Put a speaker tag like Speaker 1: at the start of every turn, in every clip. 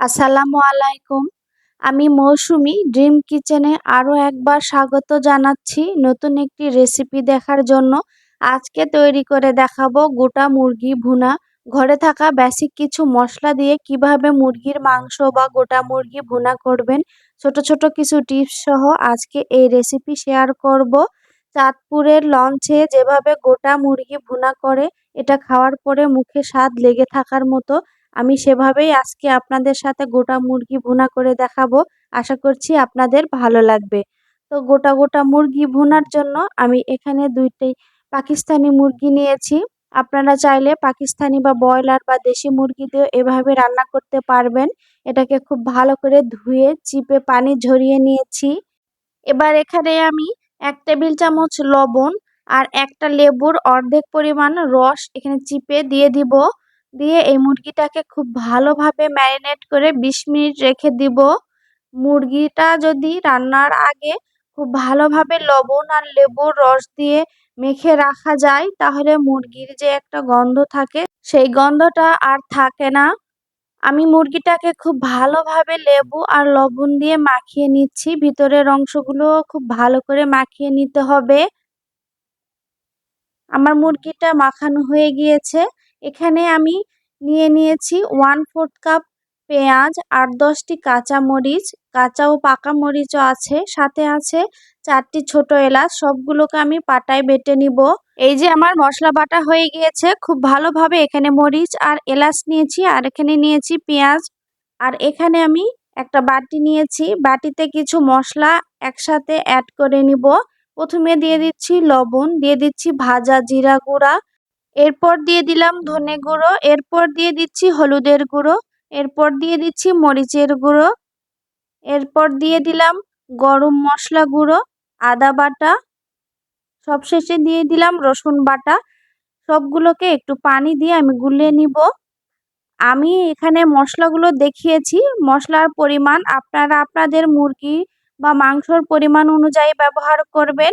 Speaker 1: আসসালামু আলাইকুম। আমি মৌসুমি, ড্রিম কিচেনে আরও একবার স্বাগত জানাচ্ছি নতুন একটি রেসিপি দেখার জন্য। আজকে তৈরি করে দেখাবো গোটা মুরগি ভুনা। ঘরে থাকা বেসিক কিছু মশলা দিয়ে কীভাবে মুরগির মাংস বা গোটা মুরগি ভুনা করবেন, ছোট ছোট কিছু টিপস সহ আজকে এই রেসিপি শেয়ার করব। চাঁদপুরের লঞ্চে যেভাবে গোটা মুরগি ভুনা করে, এটা খাওয়ার পরে মুখে স্বাদ লেগে থাকার মতো আমি সেভাবেই আজকে আপনাদের সাথে গোটা মুরগি ভুনা করে দেখাবো। আশা করছি আপনাদের ভালো লাগবে। তো গোটা গোটা মুরগি ভুনার জন্য আমি এখানে দুইটি পাকিস্তানি মুরগি নিয়েছি। আপনারা চাইলে পাকিস্তানি বা ব্রয়লার বা দেশি মুরগি দিয়েও এভাবে রান্না করতে পারবেন। এটাকে খুব ভালো করে ধুয়ে, চিপে পানি ঝরিয়ে নিয়েছি। এবার এখানে আমি এক টেবিল চামচ লবণ আর একটা লেবুর অর্ধেক পরিমাণ রস এখানে চিপে দিয়ে দিব। দিয়ে এই মুরগিটাকে খুব ভালোভাবে ম্যারিনেট করে বিশ মিনিট রেখে দিব। মুরগিটা যদি রান্নার আগে খুব ভালোভাবে লবণ আর লেবুর রস দিয়ে মেখে রাখা যায়, তাহলে মুরগির যে একটা গন্ধ থাকে, সেই গন্ধটা আর থাকে না। আমি মুরগিটাকে খুব ভালোভাবে লেবু আর লবণ দিয়ে মাখিয়ে নিচ্ছি। ভিতরের অংশগুলো খুব ভালো করে মাখিয়ে নিতে হবে। আমার মুরগিটা মাখানো হয়ে গিয়েছে। এখানে আমি নিয়ে নিয়েছি ওয়ান ফোর্থ কাপ পেঁয়াজ, আট দশটি কাঁচা মরিচ, কাঁচা ও পাকা মরিচও আছে, সাথে আছে চারটি ছোট এলাচ, সবগুলোকে আমি পাটায় বেটে নিব। এই যে আমার মশলা বাটা হয়ে গিয়েছে, খুব ভালোভাবে এখানে মরিচ আর এলাচ নিয়েছি, আর এখানে নিয়েছি পেঁয়াজ। আর এখানে আমি একটা বাটি নিয়েছি, বাটিতে কিছু মশলা একসাথে অ্যাড করে নিব। প্রথমে দিয়ে দিচ্ছি লবণ, দিয়ে দিচ্ছি ভাজা জিরা গুঁড়া এরপর দিয়ে দিলাম ধনে গুঁড়ো, এরপর দিয়ে দিচ্ছি হলুদের গুঁড়ো, এরপর দিয়ে দিচ্ছি মরিচের গুঁড়ো, এরপর দিয়ে দিলাম গরম মশলা গুঁড়ো, আদা বাটা, সবশেষে দিয়ে দিলাম রসুন বাটা, সবগুলোকে একটু পানি দিয়ে আমি গুলিয়ে নিব। আমি এখানে মশলাগুলো দেখিয়েছি, মশলার পরিমাণ, আপনারা আপনাদের মুরগি বা মাংসর পরিমাণ অনুযায়ী ব্যবহার করবেন।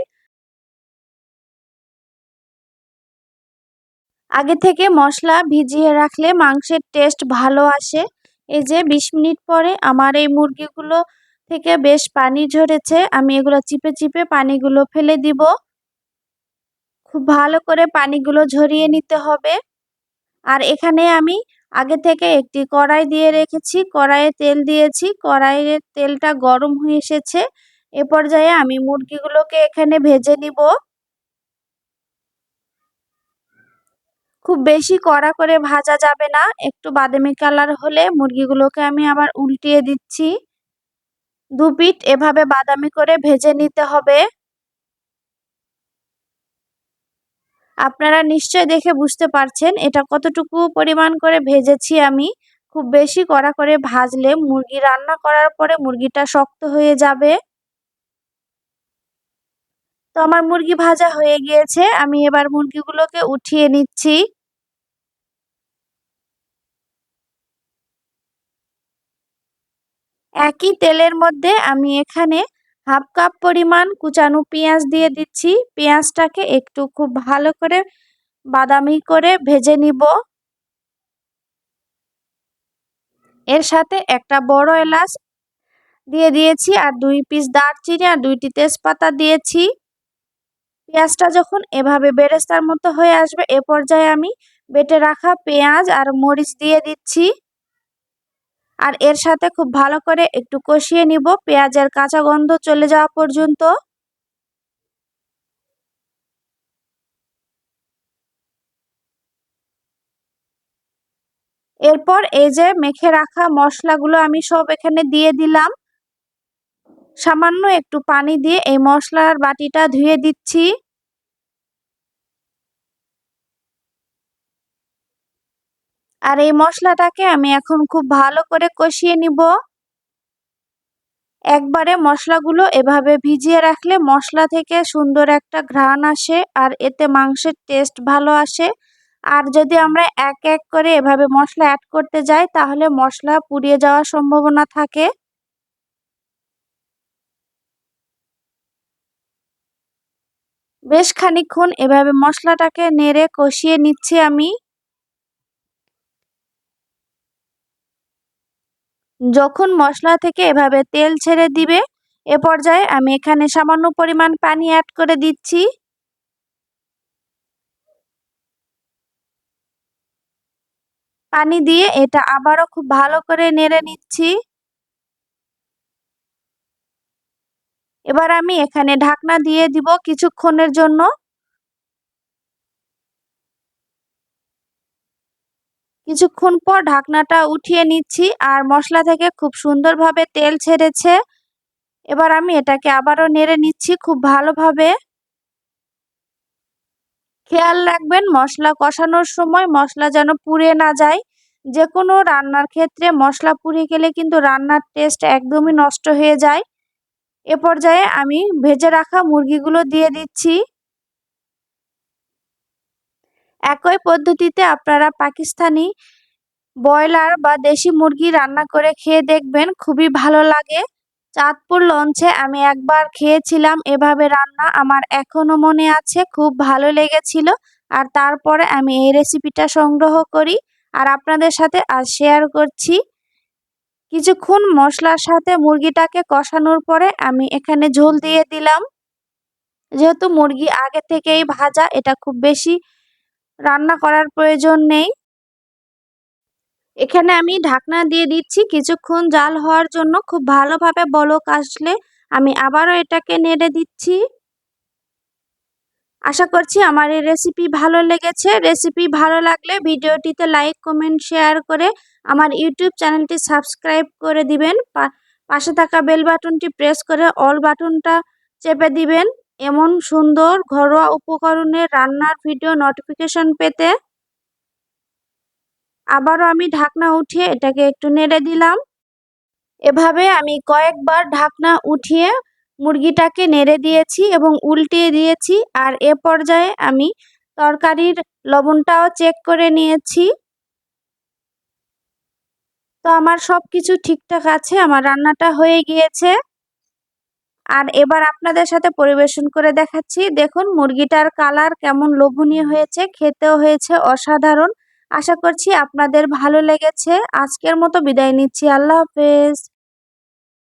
Speaker 1: আগে থেকে মশলা ভিজিয়ে রাখলে মাংসের টেস্ট ভালো আসে। এই যে বিশ মিনিট পরে আমার এই মুরগিগুলো থেকে বেশ পানি ঝরেছে, আমি এগুলো চিপে চিপে পানিগুলো ফেলে দিব। খুব ভালো করে পানিগুলো ঝরিয়ে নিতে হবে। আর এখানে আমি আগে থেকে একটি কড়াই দিয়ে রেখেছি, কড়াইয়ে তেল দিয়েছি কড়াইয়ের তেলটা গরম হয়ে এসেছে। এ পর্যায়ে আমি মুরগিগুলোকে এখানে ভেজে নিব। খুব বেশি কড়া করে ভাজা যাবে না। একটু বাদামি কালার হলে মুরগিগুলোকে আমি আবার উল্টিয়ে দিচ্ছি। দু পিঠ এভাবে বাদামি করে ভেজে নিতে হবে। আপনারা নিশ্চয় দেখে বুঝতে পারছেন এটা কতটুকু পরিমাণ করে ভেজেছি আমি। খুব বেশি কড়া করে ভাজলে মুরগি রান্না করার পরে মুরগিটা শক্ত হয়ে যাবে। তো আমার মুরগি ভাজা হয়ে গিয়েছে। আমি এবার মুরগিগুলোকে উঠিয়ে নিচ্ছি। একই তেলের মধ্যে আমি এখানে হাফ কাপ পরিমাণ কুচানো পেঁয়াজ দিয়ে দিচ্ছি। পেঁয়াজটাকে একটু খুব ভালো করে বাদামি করে ভেজে নিব। এর সাথে একটা বড় এলাচ দিয়ে দিয়েছি আর দুই পিস দারচিনি আর দুইটি তেজপাতা দিয়েছি। পেঁয়াজটা যখন এভাবে বেরেস্তার মতো হয়ে আসবে, এ পর্যায়ে আমি বেটে রাখা পেঁয়াজ আর মরিচ দিয়ে দিচ্ছি। আর এর সাথে খুব ভালো করে একটু কষিয়ে নিব। পেঁয়াজের কাঁচা গন্ধ চলে যাওয়া পর্যন্ত। এরপর এই যে মেখে রাখা মশলাগুলো আমি সব এখানে দিয়ে দিলাম। সামান্য একটু পানি দিয়ে এই মশলার বাটিটা ধুয়ে দিচ্ছি। আর এই মশলাটাকে আমি এখন খুব ভালো করে কষিয়ে নিব। একবারে মশলাগুলো এভাবে ভিজিয়ে রাখলে মশলা থেকে সুন্দর একটা ঘ্রাণ আসে আর এতে মাংসের টেস্ট ভালো আসে। আর যদি আমরা এক এক করে এভাবে মশলা অ্যাড করতে যাই, তাহলে মশলা পুড়িয়ে যাওয়ার সম্ভাবনা থাকে। বেশ খানিক্ষণ এভাবে মশলাটাকে নেড়ে কষিয়ে নিচ্ছি আমি। যখন মশলা থেকে এভাবে তেল ছেড়ে দিবে, এ পর্যায়ে আমি এখানে সামান্য পরিমাণ পানি অ্যাড করে দিচ্ছি। পানি দিয়ে এটা আবারও খুব ভালো করে নেড়ে নিচ্ছি। এবার আমি এখানে ঢাকনা দিয়ে দিব কিছুক্ষণের জন্য। কিছুক্ষণ পর ঢাকনাটা উঠিয়ে নিচ্ছি আর মশলা থেকে খুব সুন্দরভাবে তেল ছেড়েছে। এবার আমি এটাকে আবারও নেড়ে নিচ্ছি খুব ভালোভাবে। খেয়াল রাখবেন, মশলা কষানোর সময় মশলা যেন পুড়ে না যায়। যে কোনো রান্নার ক্ষেত্রে মশলা পুড়ে গেলে কিন্তু রান্নার টেস্ট একদমই নষ্ট হয়ে যায়। এ পর্যায়ে আমি ভেজে রাখা মুরগিগুলো দিয়ে দিচ্ছি। একই পদ্ধতিতে আপনারা পাকিস্তানি ব্রয়লার বা দেশি মুরগি রান্না করে খেয়ে দেখবেন, খুবই ভালো লাগে। চাঁদপুর লঞ্চে আমি একবার খেয়েছিলাম এভাবে রান্না, আমার এখনও মনে আছে, খুব ভালো লেগেছিল। আর তারপরে আমি এই রেসিপিটা সংগ্রহ করি আর আপনাদের সাথে আজ শেয়ার করছি। কিছুক্ষণ মশলার সাথে মুরগিটাকে কষানোর পরে আমি এখানে ঝোল দিয়ে দিলাম। যেহেতু মুরগি আগে থেকেই ভাজা, এটা খুব বেশি রান্না করার প্রয়োজন নেই। এখানে আমি ঢাকনা দিয়ে দিচ্ছি। কিছুক্ষণ জাল হওয়ার জন্য খুব ভালোভাবে বলক আসলে আমি আবারও এটাকে নেড়ে দিচ্ছি। আশা করছি আমার এই রেসিপি ভালো লেগেছে। রেসিপি ভালো লাগলে ভিডিওটিতে লাইক কমেন্ট শেয়ার করে আমার ইউটিউব চ্যানেলটি সাবস্ক্রাইব করে দিবেন। পাশে থাকা বেল বাটনটি প্রেস করে অল বাটনটা চেপে দিবেন। এমন সুন্দর ঘরোয়া উপকরণের রান্নার ভিডিও নোটিফিকেশন পেতে আবারও আমি ঢাকনা উঠিয়ে এটাকে একটু নেড়ে দিলাম। এভাবে আমি কয়েকবার ঢাকনা উঠিয়ে মুরগিটাকে নেড়ে দিয়েছি এবং উল্টিয়ে দিয়েছি আর এ পর্যায়ে আমি তরকারির লবণটাও চেক করে নিয়েছি। তো আমার সব কিছু ঠিকঠাক আছে, আমার রান্নাটা হয়ে গিয়েছে। আর এবার আপনাদের সাথে পরিবেশন করে দেখাচ্ছি। দেখুন, মুরগিটার কালার কেমন লোভনীয় হয়েছে, খেতেও হয়েছে অসাধারণ। আশা করছি আপনাদের ভালো লেগেছে। আজকের মতো বিদায় নিচ্ছি। আল্লাহ হাফেজ।